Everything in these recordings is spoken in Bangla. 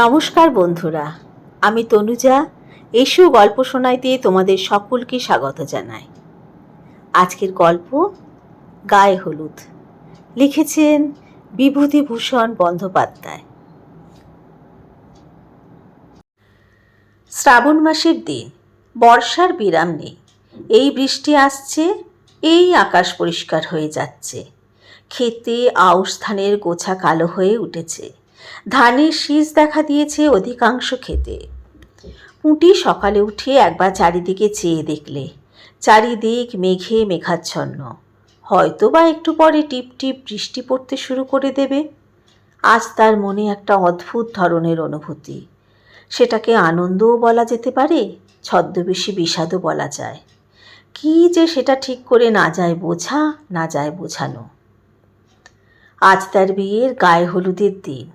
নমস্কার বন্ধুরা, আমি তনুজা। এসু গল্প শোনাইতে তোমাদের সকলকে স্বাগত জানাই। আজকের গল্প গায়ে হলুদ। লিখেছেন বিভূতিভূষণ বন্দ্যোপাধ্যায়। শ্রাবণ মাসের দিন, বর্ষার বিরাম নেই। এই বৃষ্টি আসছে, এই আকাশ পরিষ্কার হয়ে যাচ্ছে। খেতে আউশ ধানের গোছা কালো হয়ে উঠেছে। ধানের শীষ দেখা দিয়েছে অধিকাংশ খেতে পুঁটি সকালে উঠে একবার চারিদিকে চেয়ে দেখলে, চারিদিক মেঘে মেঘাচ্ছন্ন। হয়তো বা একটু পরে টিপ টিপ বৃষ্টি পড়তে শুরু করে দেবে। আজ তার মনে একটা অদ্ভুত ধরনের অনুভূতি। সেটাকে আনন্দও বলা যেতে পারে, ছদ্মবেশী বিষাদও বলা যায়। কি যে সেটা ঠিক করে না যায় বোঝা, না যায় বোঝানো। আজ তার বিয়ের গায়ে হলুদের দিন।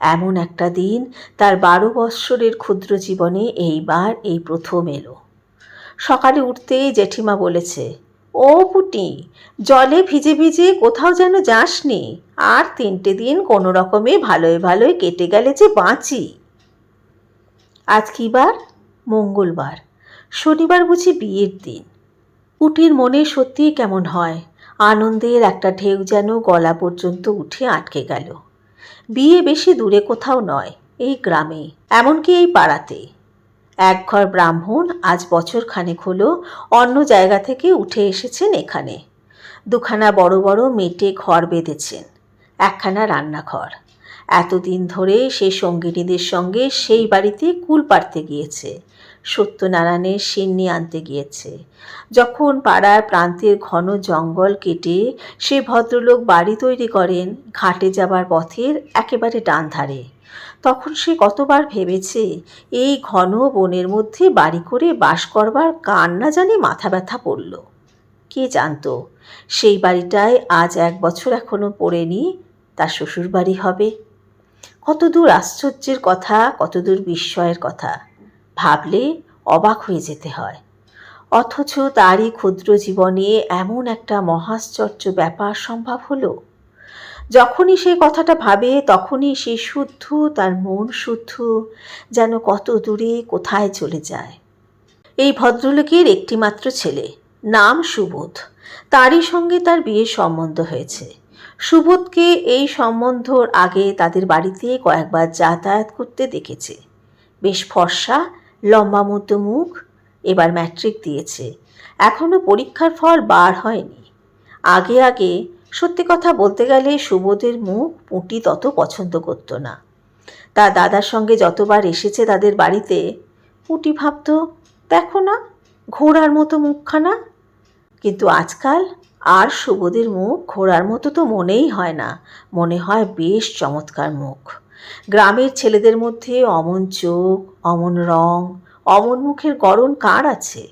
এমন একটা দিন তার বারো বৎসরের ক্ষুদ্র জীবনে এইবার এই প্রথম এলো। সকালে উঠতেই জেঠিমা বলেছে, ও পুটি, জলে ভিজে ভিজে কোথাও যেন যাসনি, আর তিনটে দিন কোনো রকমে ভালোই ভালোই কেটে গেলে যে বাঁচি। আজ কি বার? মঙ্গলবার। শনিবার বুঝি বিয়ের দিন। পুটির মনে সত্যিই কেমন হয়, আনন্দের একটা ঢেউ যেন গলা পর্যন্ত উঠে আটকে গেল। বিয়ে বেশি দূরে কোথাও নয়, এই গ্রামে এমনকি এই পাড়াতে। এক ঘর ব্রাহ্মণ আজ বছর খানেক হলো অন্য জায়গা থেকে উঠে এসেছেন এখানে। দুখানা বড় বড় মেটে ঘর বেঁধেছেন, একখানা রান্নাঘর। এতদিন ধরে সে সঙ্গিনীদের সঙ্গে সেই বাড়িতে কুল পাড়তে গিয়েছে। সত্যনারায়ণের সিন্নি আনতে গিয়েছে। যখন পাড়ার প্রান্তের ঘন জঙ্গল কেটে সে ভদ্রলোক বাড়ি তৈরি করেন, ঘাটে যাবার পথের একেবারে ডান ধারে। তখন সে কতবার ভেবেছে, এই ঘন বনের মধ্যে বাড়ি করে বাস করবার কার না জানি মাথা ব্যথা পড়ল কে জানতো, সেই বাড়িটায় আজ এক বছর এখনও পড়েনি, তার শ্বশুর বাড়ি হবে। কতদূর আশ্চর্যের কথা, কতদূর বিস্ময়ের কথা। ভাবলে অবাক হয়ে যেতে হয়। অথচ তারই ক্ষুদ্র জীবনে এমন একটা মহাশ্চর্য ব্যাপার সম্ভব হলো? যখনই সে কথাটা ভাবে, তখনই সে শুদ্ধ, তার মন শুদ্ধ, যেন কত দূরে, কোথায় চলে যায়। এই ভদ্রলোকের একটিমাত্র ছেলে, নাম সুবোধ। তারই সঙ্গে তার বিয়ের সম্বন্ধ হয়েছে। সুবোধকে এই সম্বন্ধর আগে তাদের বাড়িতে কয়েকবার যাতায়াত করতে দেখেছে। বেশ ফর্সা লম্বা মতো মুখ, এবার ম্যাট্রিক দিয়েছে। এখনও পরীক্ষার ফল বার হয়নি। আগে আগে সত্যি কথা বলতে গেলে সুবোধের মুখ পুঁটি তত পছন্দ করতো না। তার দাদার সঙ্গে যতবার এসেছে তাদের বাড়িতে, পুঁটি ভাবত, দেখো না, ঘোড়ার মতো মুখখানা। কিন্তু আজকাল আর সুবোধের মুখ ঘোড়ার মতো তো মনেই হয় না। মনে হয় বেশ চমৎকার মুখ। গ্রামের ছেলেদের মধ্যে অমন চোখ, অমন রং, অমন মুখের গড়ন কার আছে?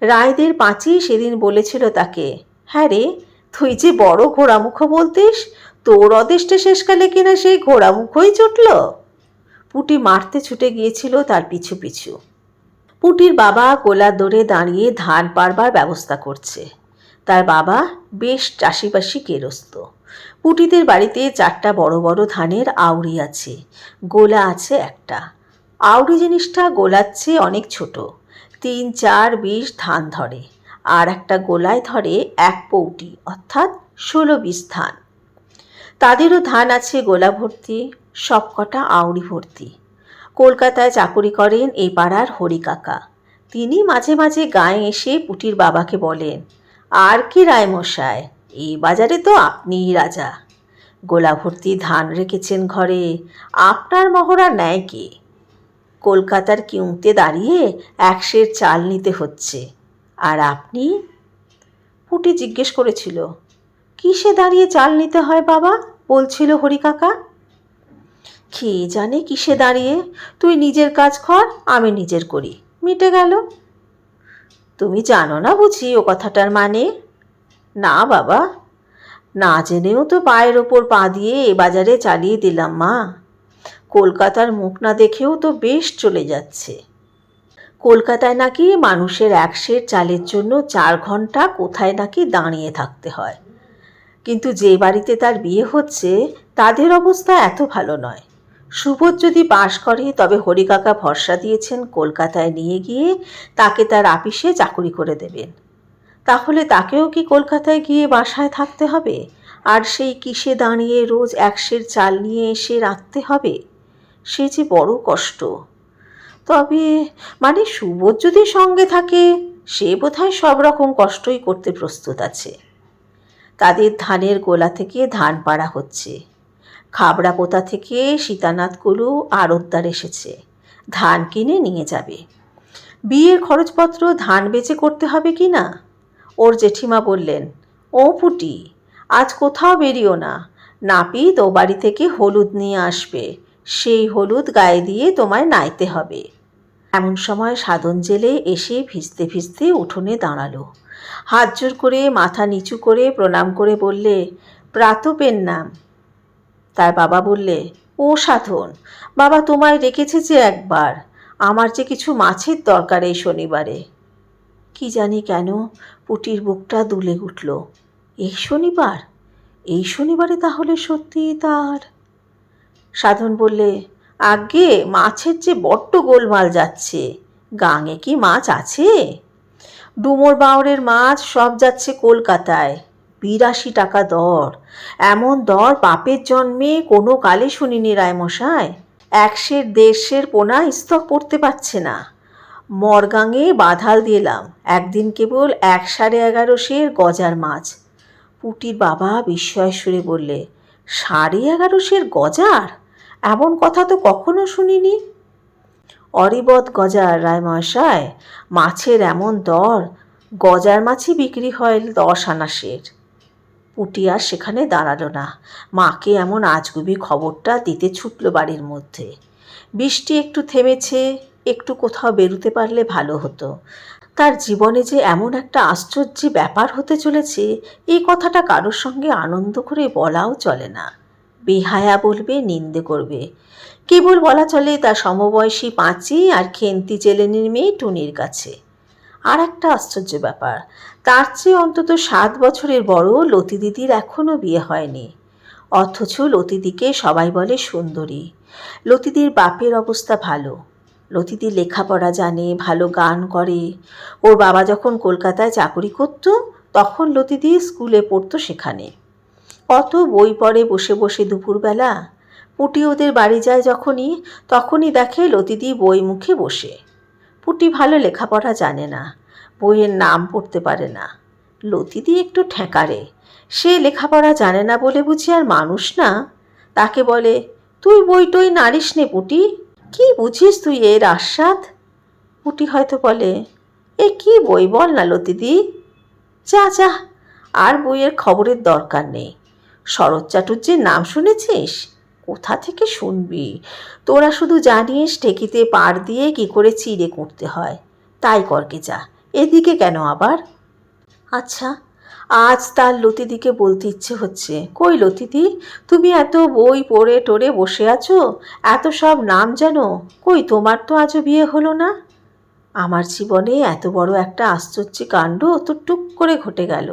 রায়দের পাঁচি সেদিন বলেছিল তাকে হ্যাঁ রে, তুই যে বড় ঘোড়ামুখ বলতিস, তোর অদেষ্টে শেষকালে কিনা সেই ঘোড়ামুখই চটল পুটি মারতে ছুটে গিয়েছিল তার পিছু পিছু। পুটির বাবা গোলার দৌড়ে দাঁড়িয়ে ধান পারবার ব্যবস্থা করছে। তার বাবা বেশ চাষিবাসি কেরস্ত। পুটিদের বাড়িতে চারটা বড় বড় ধানের আউড়ি আছে, গোলা আছে একটা। আউড়ি জিনিসটা গোলার চেয়ে অনেক ছোট, তিন, চার, বিশ ধান ধরে, আর একটা গোলায় ধরে এক পৌটি, অর্থাৎ ষোলো, বিশ ধান। তাদেরও ধান আছে গোলা ভর্তি, সবকটা আউড়ি ভর্তি। কলকাতায় চাকুরি করেন এই পাড়ার হরি কাকা তিনি মাঝে মাঝে গায়ে এসে পুটির বাবাকে বলেন আর কি রায়মশাই? এই বাজারে তো আপনিই রাজা। গোলা ভর্তি ধান রেখেছেন ঘরে, আপনার মহড়া নেয় কে? কলকাতার কিউতে দাঁড়িয়ে একশের চাল নিতে হচ্ছে। আর আপনি? পুটি জিজ্ঞেস করেছিল, কিসে দাঁড়িয়ে চাল নিতে হয় বাবা? বলছিল হরি কাকা কে জানে কিসে দাঁড়িয়ে? তুই নিজের কাজ কর, আমি নিজের করি। মিটে গেল। তুমি জানো না বুঝি ও কথাটার মানে? না, বাবা। না জেনেও তো পায়ের ওপর পা দিয়ে এ বাজারে চালিয়ে দিলাম, মা। কলকাতার মুখ না দেখেও তো বেশ চলে যাচ্ছে। কলকাতায় নাকি মানুষের এক সের চালের জন্য চার ঘণ্টা কোথায় নাকি দাঁড়িয়ে থাকতে হয়। কিন্তু যে বাড়িতে তার বিয়ে হচ্ছে, তাদের অবস্থা এত ভালো নয়। সুবোধ যদি পাশ করে, তবে হরিকাকা ভরসা দিয়েছেন কলকাতায় নিয়ে গিয়ে তাকে তার আপিসে চাকুরি করে দেবেন। তাহলে তাকেও কি কলকাতায় গিয়ে বাসায় থাকতে হবে? আর সেই কিসে দাঁড়িয়ে রোজ একশের চাল নিয়ে এসে রাখতে হবে? সে যে বড় কষ্ট। তবে মানে সুবোধ যদি সঙ্গে থাকে, সে বোধহয় সব রকম কষ্টই করতে প্রস্তুত আছে। তাদের ধানের গোলা থেকে ধান পাড়া হচ্ছে। খাবড়া পোতা থেকে সীতানাথ কুলু আড়তদার এসেছে। ধান কিনে নিয়ে যাবে। বিয়ের খরচপত্র ধান বেচে করতে হবে কি না? ওর জেঠিমা বললেন, ও পুটি, আজ কোথাও বেরিও না। নাপিত ও বাড়ি থেকে হলুদ নিয়ে আসবে। সেই হলুদ গায়ে দিয়ে তোমায় নাইতে হবে। এমন সময় সাধন জেলে এসে ভিজতে ভিজতে উঠোনে দাঁড়াল। হাত জোর করে, মাথা নিচু করে প্রণাম করে বললে, প্রাতপের নাম তার বাবা বললে, ও সাধন, বাবা তোমায় রেখেছে যে একবার, আমার যে কিছু মাছের দরকার এই শনিবারে। কি জানি কেন পুটির বুকটা দুলে উঠল। এই শনিবার? এই শনিবারে তাহলে সত্যি তার? সাধন বললে আগে মাছের যে বড্ড গোলমাল যাচ্ছে, গাঙে কি মাছ আছে? ডুমোর বাউরের মাছ সব যাচ্ছে কলকাতায় বিরাশি টাকা দর। এমন দর বাপের জন্মে কোনো কালে শুনিনি রায়মশাই। একশের দেড়শের পোনা স্তক পড়তে পারছে না। মরগাঙে বাধাল দিলাম, একদিন কেবল এক সাড়ে এগারোশের গজার মাছ। পুটির বাবা বিস্ময় সুরে বললে, সাড়ে এগারোশের গজার? এমন কথা তো কখনো শুনিনি? অরিবত গজার রায়মশায় মাছের এমন দর, গজার মাছই বিক্রি হয় দশ আনাসের পুটি আর সেখানে দাঁড়াল না। মাকে এমন আজগুবি খবরটা দিতে ছুটল বাড়ির মধ্যে। বৃষ্টি একটু থেমেছে, একটু কোথাও বেরুতে পারলে ভালো হতো। তার জীবনে যে এমন একটা আশ্চর্য ব্যাপার হতে চলেছে, এই কথাটা কারোর সঙ্গে আনন্দ করে বলাও চলে না। বেহায়া বলবে, নিন্দে করবে। কেবল বলা চলে, তার সমবয়সী পাঁচি আর খেন্তি চেলেনির মেয়ে টুনির কাছে। আর একটা আশ্চর্য ব্যাপার। তার চেয়ে অন্তত সাত বছরের বড় লতি দিদির এখনও বিয়ে হয়নি। অথচ লতিদিকে সবাই বলে সুন্দরী। লতিদির বাপের অবস্থা ভালো। লতিদি লেখাপড়া জানে, ভালো গান করে। ওর বাবা যখন কলকাতায় চাকরি করত, তখন লতিদি স্কুলে পড়তো সেখানে। কত বই পড়ে বসে বসে দুপুরবেলা। পুটি ওদের বাড়ি যায় যখনই, তখনই দেখে লতিদি বই মুখে বসে। পুটি ভালো লেখাপড়া জানে না, বইয়ের নাম পড়তে পারে না। লতিদি একটু ঠেকারে, সে লেখাপড়া জানে না বলে বুঝি আর মানুষ না। তাকে বলে, তুই বই টই নারিস নে পুটি, কি বুঝিস তুই এর আস্বাদ? পুটি হয়তো বলে, এ কি বই বল না লতিদি যা যা, আর বইয়ের খবরের দরকার নেই। শরৎ চাটুর্যের নাম শুনেছিস? কোথা থেকে শুনবি? তোরা শুধু জানিস ঢেকিতে পাড় দিয়ে কি করে চিড়ে কুঁটতে হয়। তাই করকে যা। এদিকে কেন আবার? আচ্ছা আজ তার লতিদিকে বলতে ইচ্ছে হচ্ছে। কই লতিদি, তুমি এত বই পড়ে টড়ে বসে আছো? এত সব নাম জানো? কই তোমার তো আজও বিয়ে হলো না? আমার জীবনে এত বড় একটা আশ্চর্য কাণ্ড তো টুক করে ঘটে গেল।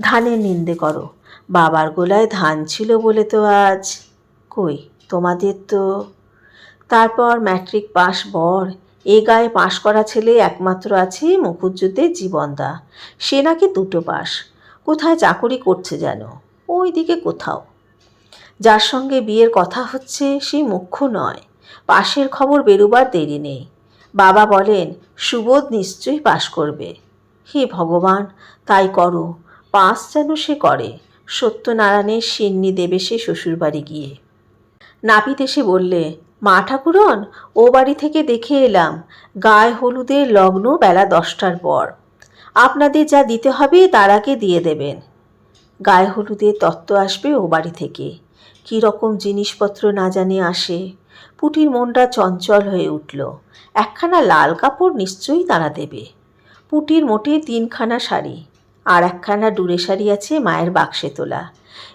ধানের নিন্দে করো। বাবার গোলায় ধান ছিল বলে তো আজ। কই? তোমাদের তো তারপর ম্যাট্রিক পাস বর। এ গায়ে পাশ করা ছেলে একমাত্র আছে মুখুজ্জুদের জীবনদা। সে নাকি দুটো পাস কোথায় চাকরি করছে যেন? ওই দিকে কোথাও। যার সঙ্গে বিয়ের কথা হচ্ছে, সে মুখ্য নয়। পাশের খবর বেরোবার দেরি নেই। বাবা বলেন, সুবোধ নিশ্চয়ই পাশ করবে। হে ভগবান, তাই করো। পাস যেন সে করে। সত্যনারায়ণের সিন্নি দেবে সে শ্বশুরবাড়ি গিয়ে। নাপিত এসে বললে, মা ঠাকুরন, ও বাড়ি থেকে দেখে এলাম, গায়ে হলুদের লগ্ন বেলা দশটার পর। আপনাদের যা দিতে হবে তার আগে দিয়ে দেবেন। গায়ে হলুদের তত্ত্ব আসবে ও বাড়ি থেকে। কী রকম জিনিসপত্র না জানে আসে। পুটির মনটা চঞ্চল হয়ে উঠল। একখানা লাল কাপড় নিশ্চয়ই তারা দেবে। পুটির মোটে তিনখানা শাড়ি, আর একখানা ডুরে শাড়ি আছে মায়ের বাক্সে তোলা।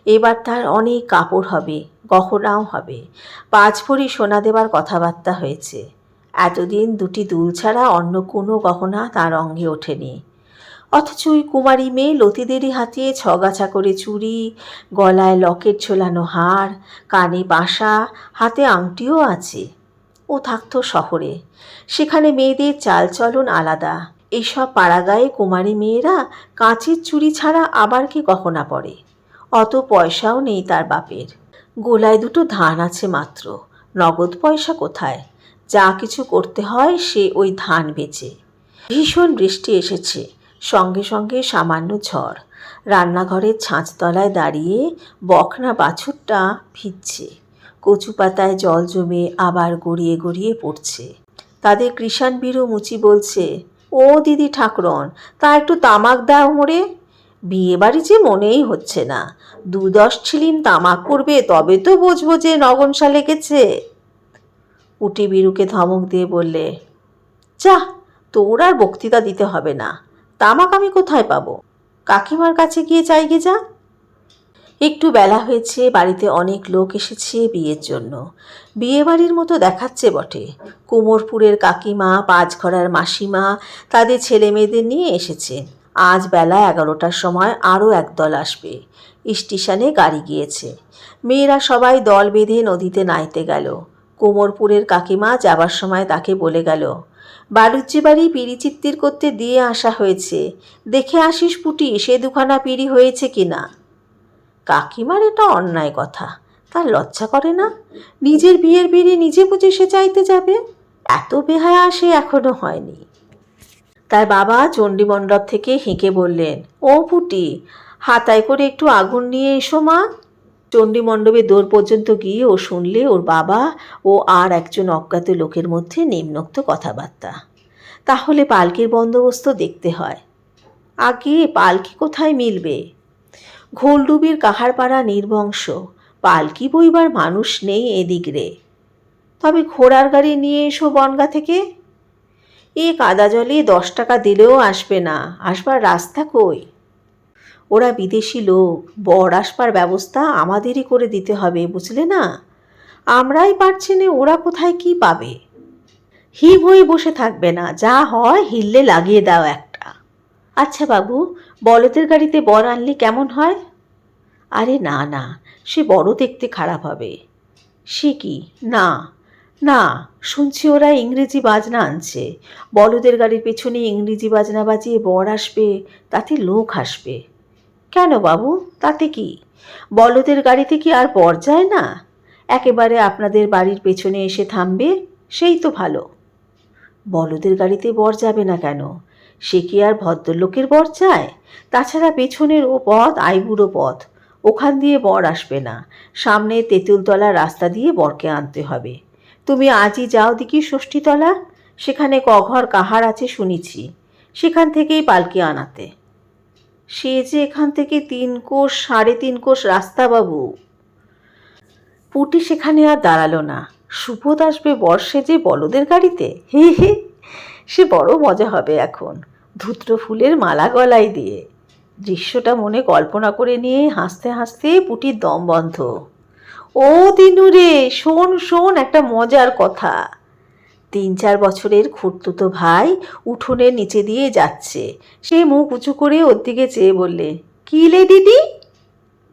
এবার তার অনেক কাপড় হবে। গহনাও হবে। পাঁচ ভরি সোনা দেবার কথাবার্তা হয়েছে। এতদিন দুটি দুল ছাড়া অন্য কোনো গহনা তার অঙ্গে ওঠেনি। অথচ ওই কুমারী মেয়ে লতিদেরই হাতিয়ে ছগাছা করে চুড়ি, গলায় লকেট ঝোলানো হার, কানে বাসা, হাতে আংটিও আছে। ও থাকতো শহরে। সেখানে মেয়েদের চালচলন আলাদা। এইসব পাড়াগায়ে কুমারী মেয়েরা কাঁচের চুড়ি ছাড়া আবার কি গহনা পরে? অত পয়সাও নেই তার বাপের। গোলায় দুটো ধান আছে মাত্র। নগদ পয়সা কোথায়? যা কিছু করতে হয় সে ওই ধান বেচে। ভীষণ বৃষ্টি এসেছে। সঙ্গে সঙ্গে সামান্য ঝড়। রান্নাঘরের ছাঁচতলায় দাঁড়িয়ে বকনা বাছুরটা ভিজছে। কচু পাতায় জল জমে আবার গড়িয়ে গড়িয়ে পড়ছে। তাদের কৃষাণ বীরু মুচি বলছে, ও দিদি ঠাকুরন, তা একটু তামাক দাও মোড়ে বিয়ে বাড়ি যে মনেই হচ্ছে না। দু দশ ছিলিম তামাক করবে, তবে তো বুঝব যে নগনসা লেগেছে। উটি বিরুকে ধমক দিয়ে বললে, যা, তোর আর বক্তৃতা দিতে হবে না। তামাক আমি কোথায় পাবো? কাকিমার কাছে গিয়ে চাই চাইগে যা? একটু বেলা হয়েছে, বাড়িতে অনেক লোক এসেছে বিয়ের জন্য। বিয়ে বাড়ির মতো দেখাচ্ছে বটে। কুমোরপুরের কাকিমা, পাঁচঘরার মাসিমা, তাদের ছেলে মেয়েদের নিয়ে এসেছে। আজ বেলা এগারোটার সময় আরও একদল আসবে। স্টেশনে গাড়ি গিয়েছে। মেয়েরা সবাই দল বেঁধে নদীতে নাইতে গেল। কোমরপুরের কাকিমা যাবার সময় তাকে বলে গেল বাড়ুজ্জি বাড়ি পিড়ি চিত্তির করতে দিয়ে আসা হয়েছে। দেখে আসিস পুটি, সে দুখানা পিড়ি হয়েছে কি না? কাকিমার এটা অন্যায় কথা। তার লজ্জা করে না? নিজের বিয়ের বিড়ি নিজে বুঝে সে চাইতে যাবে? এত বেহায়া সে এখনও হয়নি। তার বাবা চণ্ডীমণ্ডপ থেকে হেঁকে বললেন, ও পুটি, হাতায় করে একটু আগুন নিয়ে এসো মা। চণ্ডীমণ্ডপের দৌড় পর্যন্ত গিয়ে ও শুনলে ওর বাবা ও আর একজন অজ্ঞাত লোকের মধ্যে নিম্নোক্ত কথাবার্তা। তাহলে পালকির বন্দোবস্ত দেখতে হয়। আগে পালকি কোথায় মিলবে? ঘোলডুবির কাহারপাড়া নির্বংশ, পালকি বইবার মানুষ নেই এদিক রে। তবে ঘোড়ার গাড়ি নিয়ে এসো বনগা থেকে। এ কাদা জলে দশ টাকা দিলেও আসবে না। আসবার রাস্তা কই? ওরা বিদেশি লোক, বর আসবার ব্যবস্থা আমাদেরই করে দিতে হবে, বুঝলে না? আমরাই পারছি না ওরা কোথায় কি পাবে। হিম হয়ে বসে থাকবে না, যা হয় হিললে লাগিয়ে দাও একটা। আচ্ছা বাবু, বলদের গাড়িতে বর আনলে কেমন হয়? আরে না না, সে বড় দেখতে খারাপ হবে। সে কি? না না, শুনছি ওরা ইংরেজি বাজনা আনছে। বলদের গাড়ির পেছনে ইংরেজি বাজনা বাজিয়ে বর আসবে, তাতে লোক আসবে। কেন বাবু, তাতে কি? বলদের গাড়িতে কি আর বর যায় না? একেবারে আপনাদের বাড়ির পেছনে এসে থামবে, সেই তো ভালো। বলদের গাড়িতে বর যাবে না কেন? সে কি আর ভদ্রলোকের বর চায়? তাছাড়া পেছনের ও পথ আইবুড়ো পথ, ওখান দিয়ে বর আসবে না। সামনে তেঁতুলতলা রাস্তা দিয়ে বরকে আনতে হবে। তুমি আজই যাও দেখি ষষ্ঠীতলা। সেখানে কঘর কাহার আছে শুনেছি। সেখান থেকেই পালকি আনাতে। সে যে এখান থেকে তিন কোষ, সাড়ে তিন কোষ রাস্তা বাবু। পুটি সেখানে আর দাঁড়াল না। সুবোধ আসবে বর্ষে যে বলদের গাড়িতে? হে হে, সে বড় মজা হবে এখন। ধুত্র ফুলের মালা গলায় দিয়ে। দৃশ্যটা মনে কল্পনা করে নিয়ে হাসতে হাসতে পুটির দম বন্ধ। ও দিনু রে শোন শোন একটা মজার কথা। তিন, চার বছরের খুঁড়তুতো ভাই উঠোনের নিচে দিয়ে যাচ্ছে। সে মুখ উঁচু করে ওর দিকে চেয়ে বললে, কি লে দিদি?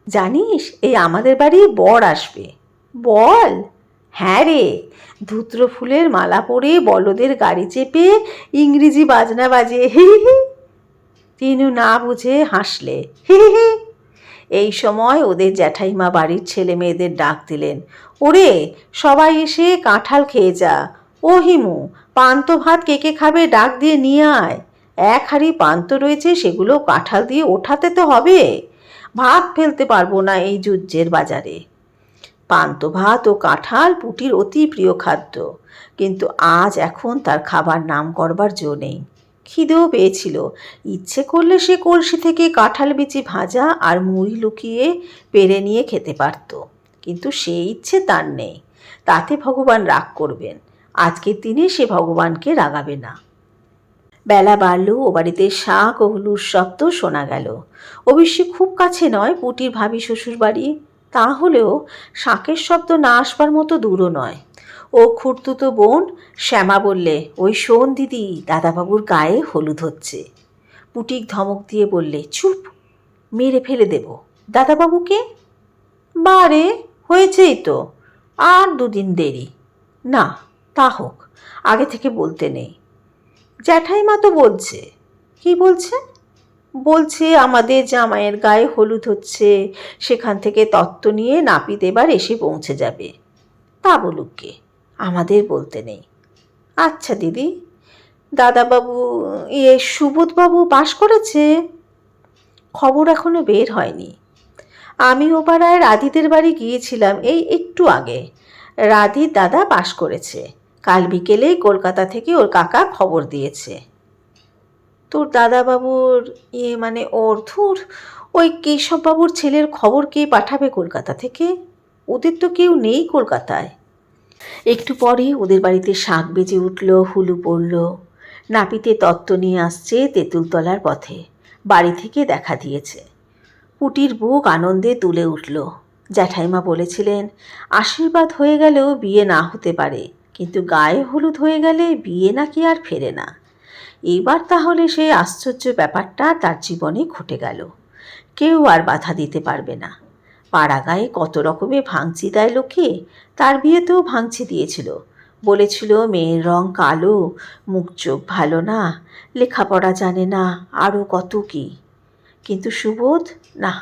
জানিস, এই আমাদের বাড়ি বর আসবে। বল? হ্যাঁ রে, ধুত্র ফুলের মালা পরে বলদের গাড়ি চেপে ইংরেজি বাজনা বাজে। হি হি তিনু না বুঝে হাসলে। হি হি এই সময় ওদের জ্যাঠাইমা বাড়ির ছেলে মেয়েদের ডাক দিলেন, ওরে, সবাই এসে কাঁঠাল খেয়ে যা। ও হিমু, পান্ত ভাত কে কে খাবে ডাক দিয়ে নিয়ে আয়। এক হাঁড়ি পান্ত রয়েছে, সেগুলো কাঁঠাল দিয়ে ওঠাতে তো হবে। ভাত ফেলতে পারব না এই যুজ্জের বাজারে। পান্ত ভাত ও কাঁঠাল পুটির অতি প্রিয় খাদ্য, কিন্তু আজ এখন তার খাবার নাম করবার জো নেই। খিদেও পেয়েছিল। ইচ্ছে করলে সে কলসি থেকে কাঁঠাল বিচি ভাজা আর মুড়ি লুকিয়ে পেরে নিয়ে খেতে পারত। কিন্তু সে ইচ্ছে তার নেই। তাতে ভগবান রাগ করবেন। আজকের দিনে সে ভগবানকে রাগাবে না। বেলা বাড়ল, ও বাড়িতে শাক ও হুলুর শব্দ শোনা গেল। অবশ্যই খুব কাছে নয় পুটির ভাবি শ্বশুর বাড়ি তা হলেও শাঁখের শব্দ না আসবার মতো দূরও নয়। ও খুঁড়তুতো বোন শ্যামা বললে, ওই শোন দিদি, দাদাবাবুর গায়ে হলুদ হচ্ছে। পুটিক ধমক দিয়ে বললে, চুপ, মেরে ফেলে দেব। দাদাবাবুকে? বারে হয়েছেই তো, আর দুদিন দেরি। না, তা হোক, আগে থেকে বলতে নেই। জ্যাঠাইমা তো বলছে। কি বলছে? বলছে আমাদের জামাইয়ের গায়ে হলুদ হচ্ছে, সেখান থেকে তত্ত্ব নিয়ে নাপিত এবার এসে পৌঁছে যাবে। তা বলুক কে? আমাদের বলতে নেই। আচ্ছা দিদি, দাদাবাবু ইয়ে সুবোধবাবু পাশ করেছে? খবর এখনও বের হয়নি। আমি ও পাড়ায় রাধিদের বাড়ি গিয়েছিলাম এই একটু আগে। রাধির দাদা পাশ করেছে। কাল বিকেলেই কলকাতা থেকে ওর কাকা খবর দিয়েছে। তোর দাদাবাবুর ইয়ে মানে ওর ধুর ওই কেশববাবুর ছেলের খবর কে পাঠাবে কলকাতা থেকে? ওদের তো কেউ নেই কলকাতায়। একটু পরে ওদের বাড়িতে শাক বেজে উঠল, হুলু পড়ল। নাপিতে তত্ত্ব নিয়ে আসছে তেঁতুলতলার পথে। বাড়ি থেকে দেখা দিয়েছে। পুটির বুক আনন্দে তুলে উঠল। জ্যাঠাইমা বলেছিলেন, আশীর্বাদ হয়ে গেলেও বিয়ে না হতে পারে, কিন্তু গায়ে হলুদ হয়ে গেলে বিয়ে নাকি আর ফেরে না। এইবার তাহলে সেই আশ্চর্য ব্যাপারটা তার জীবনে ঘটে গেল। কেউ আর বাধা দিতে পারবে না। পাড়া গায়ে কত রকমের ভাঙচি দেয় লোকে, তার বিয়েতেও ভাঙচি দিয়েছিল। বলেছিল, মেয়ের রং কালো, মুখ চোখ ভালো না, লেখাপড়া জানে না আরও কত কি? কিন্তু সুবোধ, না,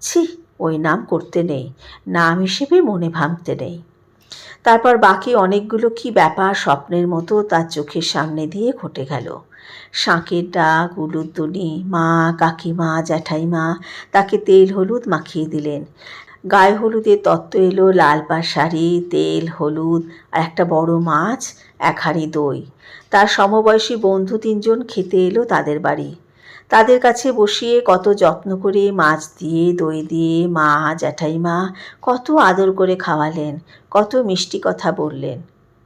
ছি, ওই নাম করতে নেই, নাম হিসেবে মনে ভাবতে নেই। তারপর বাকি অনেকগুলো কি ব্যাপার স্বপ্নের মতো তার চোখের সামনে দিয়ে ঘটে গেল। শাঁখের ডাক উলুদ্দনি মা, কাকিমা, জ্যাঠাইমা তাকে তেল হলুদ মাখিয়ে দিলেন। গায়ে হলুদের তত্ত্ব এলো, লাল পাড় শাড়ি, তেল, হলুদ আর একটা বড় মাছ, এক হাঁড়ি দই। তার সমবয়সী বন্ধু তিনজন খেতে এলো তাদের বাড়ি। তাদের কাছে বসিয়ে কত যত্ন করে মাছ দিয়ে, দই দিয়ে মা, জ্যাঠাইমা কত আদর করে খাওয়ালেন, কত মিষ্টি কথা বললেন।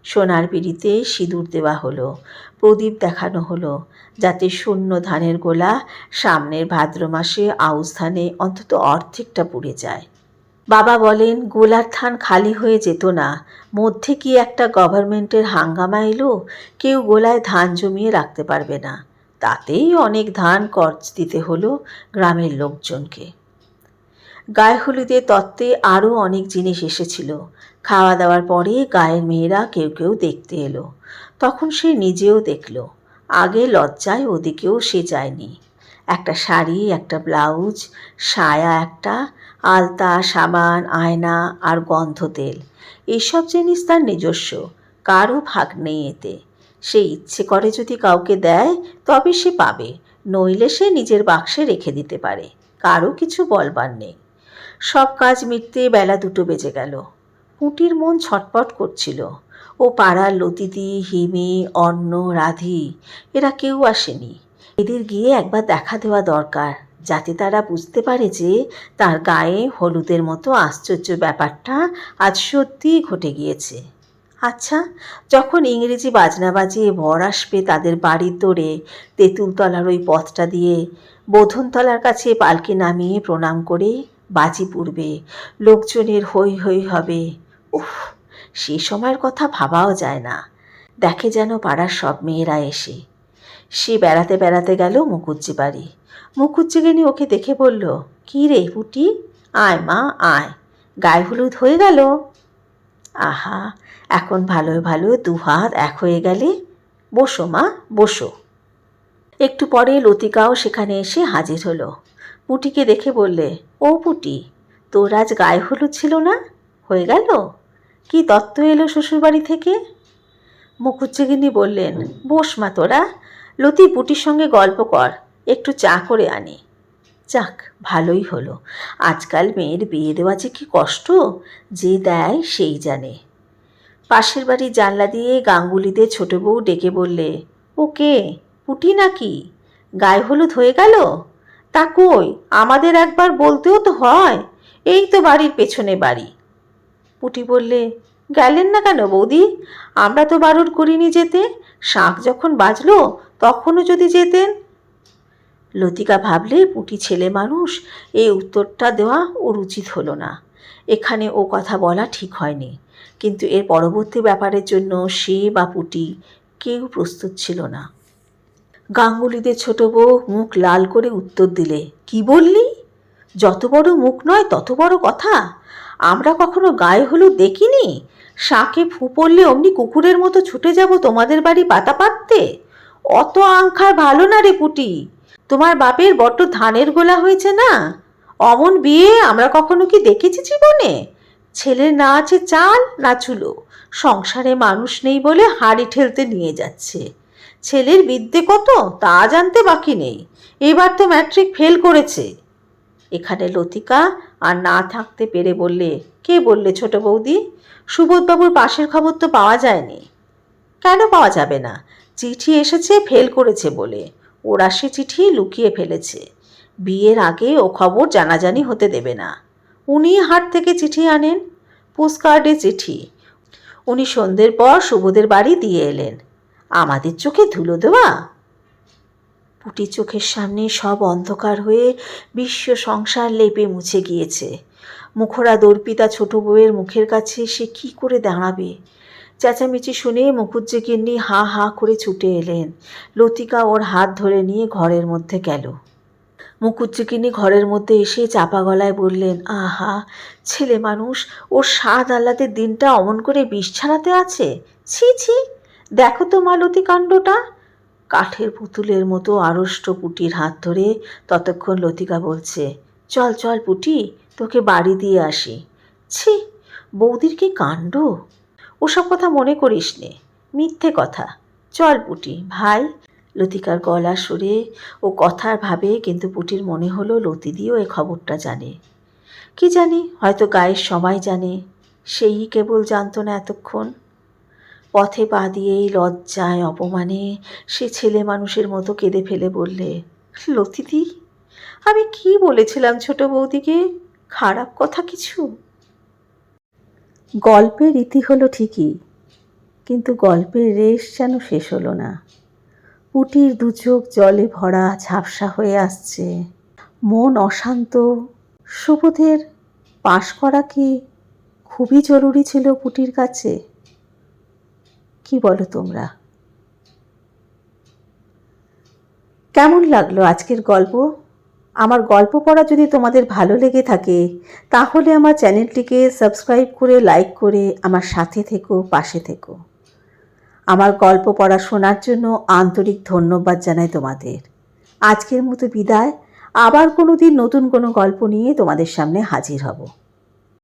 সোনার পিড়িতে সিঁদুর দেওয়া হলো, প্রদীপ দেখানো হলো, যাতে শূন্য ধানের গোলা সামনের ভাদ্র মাসে আউশ ধানে অন্তত অর্ধেকটা পুড়ে যায়। বাবা বলেন, গোলার থান খালি হয়ে যেত না, মধ্যে কি একটা গভর্নমেন্টের হাঙ্গামা এলো? কেউ গোলায় ধান জমিয়ে রাখতে পারবে না। তাতেই অনেক ধান কর্জ দিতে হলো গ্রামের লোকজনকে। গায়ে হলুদের তত্ত্বে আরও অনেক জিনিস এসেছিল। খাওয়া দাওয়ার পরে গায়ের মেয়েরা কেউ কেউ দেখতে এলো। তখন সে নিজেও দেখল। আগে লজ্জায় ওদিকেও সে যায়নি। একটা শাড়ি, একটা ব্লাউজ, সায়া একটা, আলতা, সাবান, আয়না আর গন্ধ তেল। এইসব জিনিস তার নিজস্ব। কারও ভাগ নেই এতে। সে ইচ্ছে করে যদি কাউকে দেয়, তবে সে পাবে। নইলে সে নিজের বাক্সে রেখে দিতে পারে। কারও কিছু বলবার নেই। সব কাজ মিটতে বেলা দুটো বেজে গেল। পুটির মন ছটপট করছিল। ও পাড়ার লতিদি, হিমি, অন্ন, রাধি, এরা কেউ আসেনি। এদের গিয়ে একবার দেখা দেওয়া দরকার, যাতে তারা বুঝতে পারে যে তার গায়ে হলুদের মতো আশ্চর্য ব্যাপারটা আজ সত্যিই ঘটে গিয়েছে। আচ্ছা যখন ইংরেজি বাজনা বাজিয়ে বর আসবে তাদের বাড়ির দৌড়ে তেঁতুলতলার ওই পথটা দিয়ে, বোধনতলার কাছে পালকে নামিয়ে প্রণাম করে বাজি পুড়বে, লোকজনের হই হই হবে। উফ, সে সময়ের কথা ভাবাও যায় না। দেখে যেন পাড়ার সব মেয়েরা এসে। সে বেড়াতে বেড়াতে গেল মুকুজ্জি বাড়ি। মুকুজ্জিগিনি ওকে দেখে বলল, কী রে পুটি? আয় মা, আয়। গায়ে হলুদ হয়ে গেল? আহা, এখন ভালো ভালো দু হাত এক হয়ে গেলে? বসো মা, বসো। একটু পরে লতিকাও সেখানে এসে হাজির হলো। পুটিকে দেখে বললে ও পুটি, তোর আজ গায়ে হলুদ ছিল না? হয়ে গেল? কি দত্ত এলো শ্বশুরবাড়ি থেকে? মুখুজ্জিগিনি বললেন, বস মা তোরা, লতি পুটির সঙ্গে গল্প কর, একটু চা করে আনি। যাক, ভালোই হলো। আজকাল মেয়ের বিয়ে দেওয়া যে কি কষ্ট, যে দেয় সেই জানে। পাশের বাড়ির জানলা দিয়ে গাঙ্গুলিদের ছোট বউ ডেকে বললে ওকে পুটি নাকি? গায়ে হলুদ হয়ে গেল? তা কই? আমাদের একবার বলতেও তো হয়। এই তো বাড়ির পেছনে বাড়ি। পুটি বললে, গেলেন না কেন বৌদি? আমরা তো বারণ করিনি যেতে। শাঁখ যখন বাজলো, তখনও যদি যেতেন। লতিকা ভাবলে, পুটি ছেলে মানুষ, এই উত্তরটা দেওয়া ওর উচিত হলো না। এখানে ও কথা বলা ঠিক হয়নি। কিন্তু এর পরবর্তী ব্যাপারের জন্য সে বা পুটি কেউ প্রস্তুত ছিল না। গাঙ্গুলিদের ছোট বউ মুখ লাল করে উত্তর দিলে, কি বললি? যত বড় মুখ নয় তত বড় কথা। আমরা কখনো গায়ে হলুদ দেখিনি? শাঁকে ফু পড়লে অমনি কুকুরের মতো ছুটে যাব তোমাদের বাড়ি পাতা পাততে? অত আংখার ভালো না রে পুটি। তোমার বাপের বড্ড ধানের গোলা হয়েছে না? অমন বিয়ে আমরা কখনো কি দেখেছি জীবনে? ছেলের না আছে চাল, না চুলো। সংসারে মানুষ নেই বলে হাড়ি ঠেলতে নিয়ে যাচ্ছে। ছেলের বিদ্যে কত তা জানতে বাকি নেই। এবার তো ম্যাট্রিক ফেল করেছে। এখানে লতিকা আর না থাকতে পেরে বললে, কে বললে ছোট বৌদি? সুবোধবাবুর পাশের খবর তো পাওয়া যায়নি। কেন পাওয়া যাবে না? চিঠি এসেছে, ফেল করেছে বলে। ওরা সে চিঠি লুকিয়ে ফেলেছে। বিয়ের আগে ও খবর জানাজানি হতে দেবে না। উনি হাট থেকে চিঠি আনেন, পোস্টকার্ডে চিঠি। উনি সন্ধ্যের পর সুবোধের বাড়ি দিয়ে এলেন। আমাদের চোখে ধুলো দেওয়া। পুটি চোখের সামনে সব অন্ধকার হয়ে বিশ্ব সংসার লেপে মুছে গিয়েছে। মুখরা দর্পিতা ছোট বউয়ের মুখের কাছে সে কি করে দাঁড়াবে? চেঁচামেচি শুনে মুখুজ্জে গিন্নি হা হা করে ছুটে এলেন। লতিকা ওর হাত ধরে নিয়ে ঘরের মধ্যে গেল। মুকুজ্জিকিনি ঘরের মধ্যে এসে চাপা গলায় বললেন, আহা, ছেলে মানুষ, ওর স্বাদ আহ্লাদের দিনটা অমন করে বিষ ছাড়াতে আছে? ছি ছি। দেখো তো মালতী কাণ্ডটা। কাঠের পুতুলের মতো আড়ষ্ট পুটির হাত ধরে ততক্ষণ লতিকা বলছে, চল চল পুটি, তোকে বাড়ি দিয়ে আসি। ছি, বৌদির কি কাণ্ড? ওসব কথা মনে করিস নে, মিথ্যে কথা। চল পুটি, ভাই। লতিকার গলা সরে ও কথার ভাবে কিন্তু পুটির মনে হলো লতি দিয়েও এ খবরটা জানে। কি জানি? হয়তো গায়ের সবাই জানে। সেই কেবল জানতো না এতক্ষণ। পথে পা দিয়েই লজ্জায় অপমানে সে ছেলে মানুষের মতো কেঁদে ফেলে বললে, লতিদি, আমি কি বলেছিলাম ছোট বৌদিকে? খারাপ কথা কিছু? গল্পের রীতি হলো ঠিকই, কিন্তু গল্পের রেশ যেন শেষ হলো না। পুটির দুচোখ জলে ভরা ঝাপসা হয়ে আসছে। মন অশান্ত। সুবোধের পাশ করা কি খুবই জরুরি ছিল পুটির কাছে? কি বলো তোমরা? কেমন লাগল আজকের গল্প? আমার গল্প পড়া যদি তোমাদের ভালো লেগে থাকে, তাহলে আমার চ্যানেলটিকে সাবস্ক্রাইব করে লাইক করে আমার সাথে থেকো, পাশে থেকো। আমার গল্প পড়া শোনার জন্য আন্তরিক ধন্যবাদ জানাই তোমাদের। আজকের মতো বিদায়। আবার কোনো দিন নতুন কোনো গল্প নিয়ে তোমাদের সামনে হাজির হব।